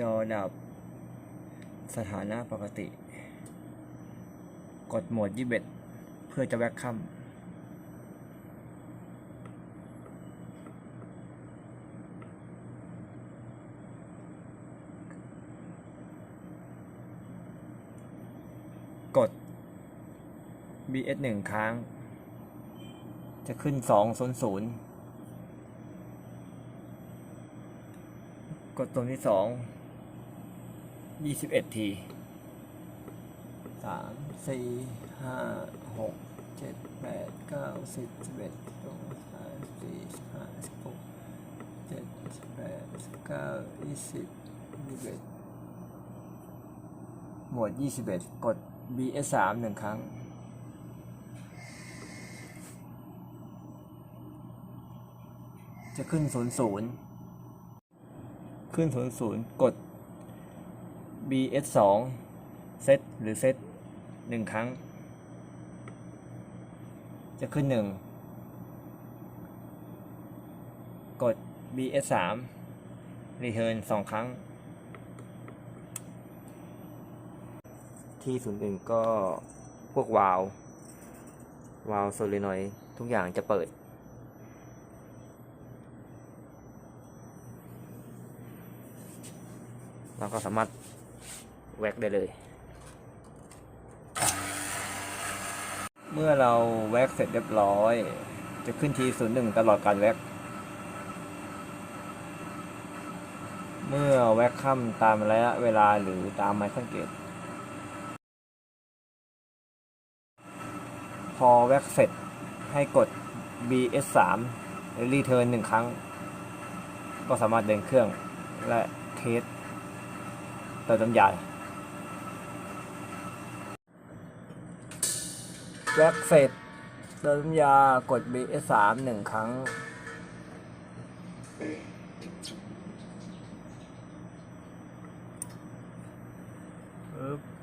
จอดับ สถานะปกติ กดโหมดยี่สิบเพื่อจะแวกคัมกด BS หนึ่งครั้งจะขึ้นสองศูนย์ศูนย์กดตัวที่สอง ยี่สิบเอ็ดทีสามสี่ห้าหกเจ็ดแปดเก้าสิบสิบเอ็ดสิบสองสิบสามสิบสี่สิบห้าสิบหกเจ็ดสิบแปดสิบเก้ายี่สิบยี่สิบเอ็ดหมวดยี่สิบเอ็ดกด BS สามหนึ่งครั้งจะขึ้นศูนย์ศูนย์ขึ้นศูนย์ศูนย์กด BS สองเซตหรือเซตหนึ่งครั้ง จะขึ้นหนึ่งกด BS สาม Return สองครั้ง ที่ศูนย์หนึ่งก็พวกวาล์ววาล์วโซเลนอยทุกอย่างจะเปิดเราก็สามารถ แว็กได้เลย เมื่อเราแว็กเสร็จเรียบร้อย จะขึ้นทีศูนย์หนึ่งตลอดการแว็ก เมื่อแว็กค่ำตามระยะเวลาหรือตามไมค์สังเกต พอแว็กเสร็จให้กด BS 3หรือรีเทิร์นหนึ่งครั้ง ก็สามารถเดินเครื่องและเทสเติมน้ำยา แว็กเสร็จเติมยากด BS3 หนึ่งครั้ง Oop.